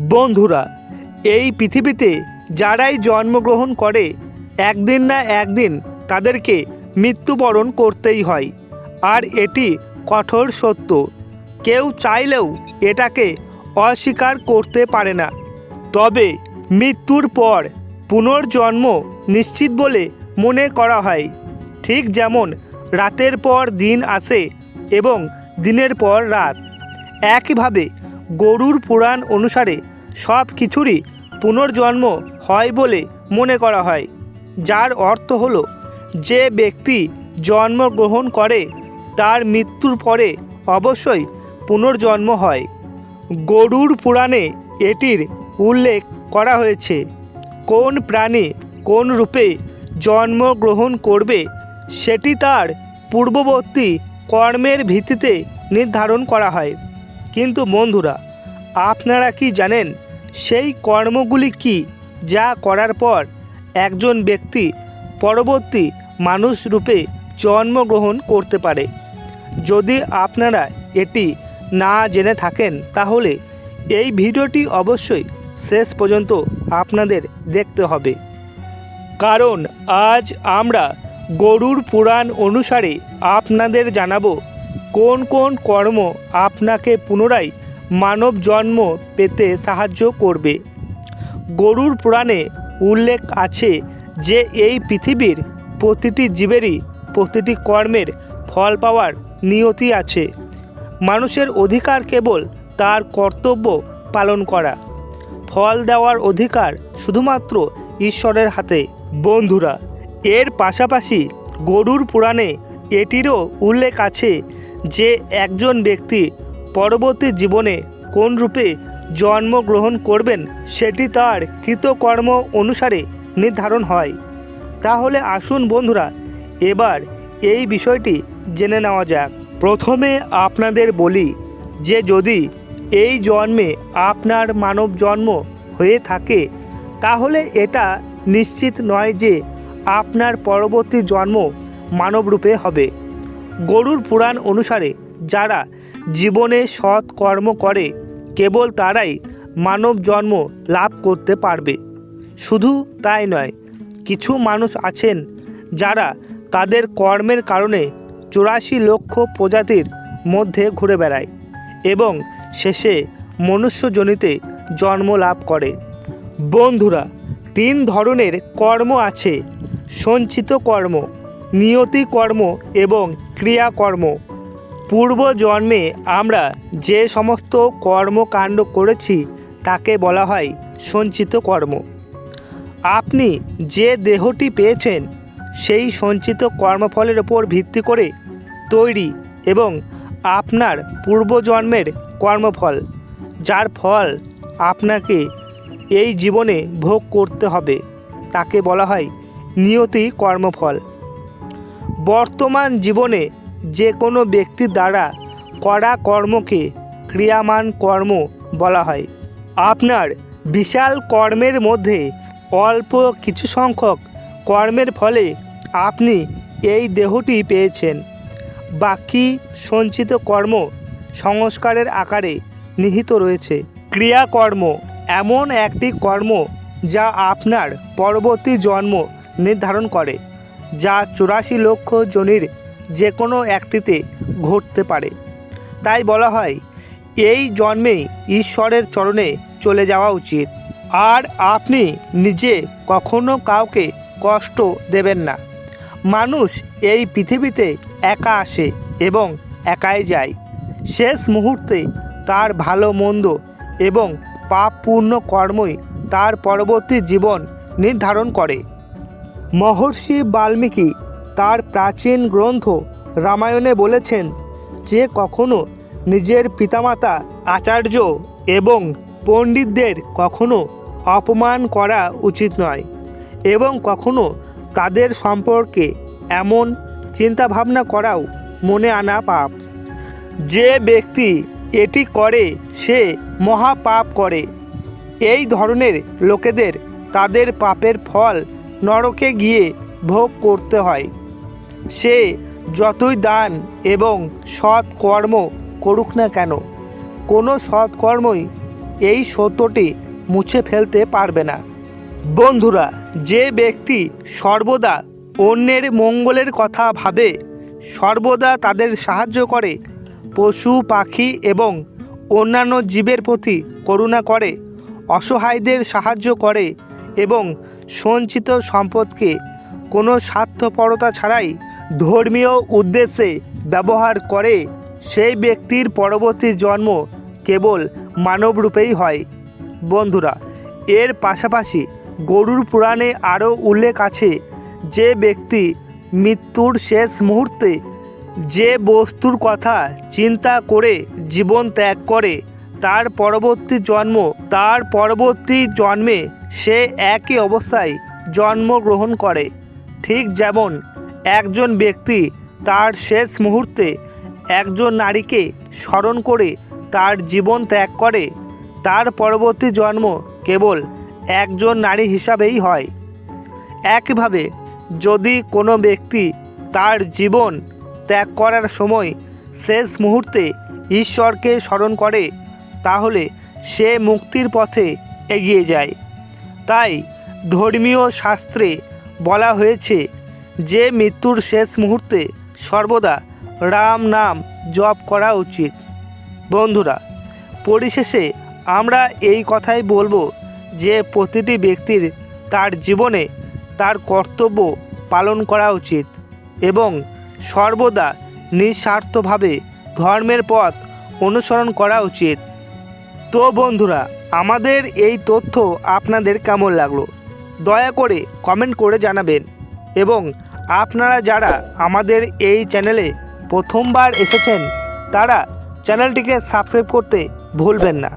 বন্ধুরা, এই পৃথিবীতে যারাই জন্মগ্রহণ করে, একদিন না একদিন তাদেরকে মৃত্যুবরণ করতেই হয়। আর এটি কঠোর সত্য। কেউ চাইলেও এটাকে অস্বীকার করতে পারে না। তবে মৃত্যুর পর পুনর্জন্ম নিশ্চিত বলে মনে করা হয়। ঠিক যেমন রাতের পর দিন আসে এবং দিনের পর রাত। একইভাবে গরুর পুরাণ অনুসারে সব কিছুরই পুনর্জন্ম হয় বলে মনে করা হয়। যার অর্থ হলো, যে ব্যক্তি জন্মগ্রহণ করে, তার মৃত্যুর পরে অবশ্যই পুনর্জন্ম হয়। গরুর পুরাণে এটির উল্লেখ করা হয়েছে, কোন প্রাণী কোন রূপে জন্মগ্রহণ করবে সেটি তার পূর্ববর্তী কর্মের ভিত্তিতে নির্ধারণ করা হয়। কিন্তু বন্ধুরা, আপনারা কি জানেন সেই কর্মগুলি কি যা করার পর একজন ব্যক্তি পরবর্তী মানুষ রূপে জন্মগ্রহণ করতে পারে? যদি আপনারা এটি না জেনে থাকেন, তাহলে এই ভিডিওটি অবশ্যই শেষ পর্যন্ত আপনাদের দেখতে হবে। কারণ আজ আমরা গরুর পুরাণ অনুসারে আপনাদের জানাব কোন কোন কর্ম আপনাকে পুনরায় মানব জন্ম পেতে সাহায্য করবে। গরুর পুরাণে উল্লেখ আছে যে এই পৃথিবীর প্রতিটি জীবেরই প্রতিটি কর্মের ফল পাওয়ার নিয়তি আছে। মানুষের অধিকার কেবল তার কর্তব্য পালন করা। ফল দেওয়ার অধিকার শুধুমাত্র ঈশ্বরের হাতে। বন্ধুরা, এর পাশাপাশি গরুর পুরাণে এটিরও উল্লেখ আছে যে একজন ব্যক্তি পরবর্তী জীবনে কোন রূপে জন্মগ্রহণ করবেন সেটি তার কৃতকর্ম অনুসারে নির্ধারণ হয়। তাহলে আসুন বন্ধুরা, এবার এই বিষয়টি জেনে নেওয়া যাক। প্রথমে আপনাদের বলি যে যদি এই জন্মে আপনার মানব জন্ম হয়ে থাকে, তাহলে এটা নিশ্চিত নয় যে আপনার পরবর্তী জন্ম মানবরূপে হবে। গরুর পুরাণ অনুসারে যারা জীবনে সৎ কর্ম করে, কেবল তারাই মানব জন্ম লাভ করতে পারবে। শুধু তাই নয়, কিছু মানুষ আছেন যারা তাদের কর্মের কারণে চুরাশি লক্ষ প্রজাতির মধ্যে ঘুরে বেড়ায় এবং শেষে মনুষ্যজনিতে জন্ম লাভ করে। বন্ধুরা, তিন ধরনের কর্ম আছে, সঞ্চিত কর্ম, নিয়তি কর্ম এবং ক্রিয়াকর্ম। পূর্ব জন্মে আমরা যে সমস্ত কর্মকাণ্ড করেছি, তাকে বলা হয় সঞ্চিত কর্ম। আপনি যে দেহটি পেয়েছেন, সেই সঞ্চিত কর্মফলের ওপর ভিত্তি করে তৈরি এবং আপনার পূর্বজন্মের কর্মফল, যার ফল আপনাকে এই জীবনে ভোগ করতে হবে, তাকে বলা হয় নিয়তি কর্মফল। বর্তমান জীবনে যে কোনো ব্যক্তির দ্বারা করা কর্মকে ক্রিয়ামান কর্ম বলা হয়। আপনার বিশাল কর্মের মধ্যে অল্প কিছু সংখ্যক কর্মের ফলে আপনি এই দেহটি পেয়েছেন। বাকি সঞ্চিত কর্ম সংস্কারের আকারে নিহিত রয়েছে। ক্রিয়াকর্ম এমন একটি কর্ম যা আপনার পরবর্তী জন্ম নির্ধারণ করে, যা চুরাশি লক্ষ জনের যে কোনো একটিতে ঘটতে পারে। তাই বলা হয়, এই জন্মেই ঈশ্বরের চরণে চলে যাওয়া উচিত। আর আপনি নিজে কখনো কাউকে কষ্ট দেবেন না। মানুষ এই পৃথিবীতে একা আসে এবং একাই যায়। শেষ মুহূর্তে তার ভালো মন্দ এবং পাপ পূর্ণ কর্মই তার পরবর্তী জীবন নির্ধারণ করে। মহর্ষি বাল্মীকি তার প্রাচীন গ্রন্থ রামায়ণে বলেছেন যে কখনো নিজের পিতামাতা আচার্য এবং পণ্ডিতদের কখনো অপমান করা উচিত নয় এবং কখনো তাদের সম্পর্কে এমন চিন্তাভাবনা করাও মনে আনা পাপ। যে ব্যক্তি এটি করে, সে মহাপাপ করে। এই ধরনের লোকেদের তাদের পাপের ফল নরকে গিয়ে ভোগ করতে হয়। সে যতই দান এবং সৎ কর্ম করুক না কেন, কোনো সৎকর্মই এই সত্যটি মুছে ফেলতে পারবে না। বন্ধুরা, যে ব্যক্তি সর্বদা অন্যের মঙ্গলের কথা ভাবে, সর্বদা তাদের সাহায্য করে, পশু, পাখি এবং অন্যান্য জীবের প্রতি করুণা করে, অসহায়দের সাহায্য করে এবং সঞ্চিত সম্পদকে কোনো স্বার্থপরতা ছাড়াই ধর্মীয় উদ্দেশ্যে ব্যবহার করে সেই ব্যক্তির পরবর্তী জন্ম কেবল মানবরূপেই হয়। বন্ধুরা, এর পাশাপাশি গরুর পুরাণে আরও উল্লেখ আছে যে ব্যক্তি মৃত্যুর শেষ মুহূর্তে যে বস্তুর কথা চিন্তা করে জীবন ত্যাগ করে, তার পরবর্তী জন্ম, তার পরবর্তী জন্মে সে একই অবস্থায় জন্মগ্রহণ করে। ঠিক যেমন একজন ব্যক্তি তার শেষ মুহূর্তে একজন নারীকে স্মরণ করে তার জীবন ত্যাগ করে, তার পরবর্তী জন্ম কেবল একজন নারী হিসাবেই হয়। একইভাবে, যদি কোনো ব্যক্তি তার জীবন ত্যাগ করার সময় শেষ মুহূর্তে ঈশ্বরকে স্মরণ করে, তাহলে সে মুক্তির পথে এগিয়ে যায়। তাই ধর্মীয় শাস্ত্রে বলা হয়েছে যে মৃত্যুর শেষ মুহূর্তে সর্বদা রাম নাম জপ করা উচিত। বন্ধুরা, পরিশেষে আমরা এই কথাই বলব যে প্রতিটি ব্যক্তির তার জীবনে তার কর্তব্য পালন করা উচিত এবং সর্বদা নিঃস্বার্থভাবে ধর্মের পথ অনুসরণ করা উচিত। তো বন্ধুরা, আমাদের এই তথ্য আপনাদের কেমন লাগল? দয়া করে কমেন্ট করে জানাবেন এবং আপনারা যারা আমাদের এই চ্যানেলে প্রথমবার এসেছেন তারা চ্যানেলটিকে সাবস্ক্রাইব করতে ভুলবেন না।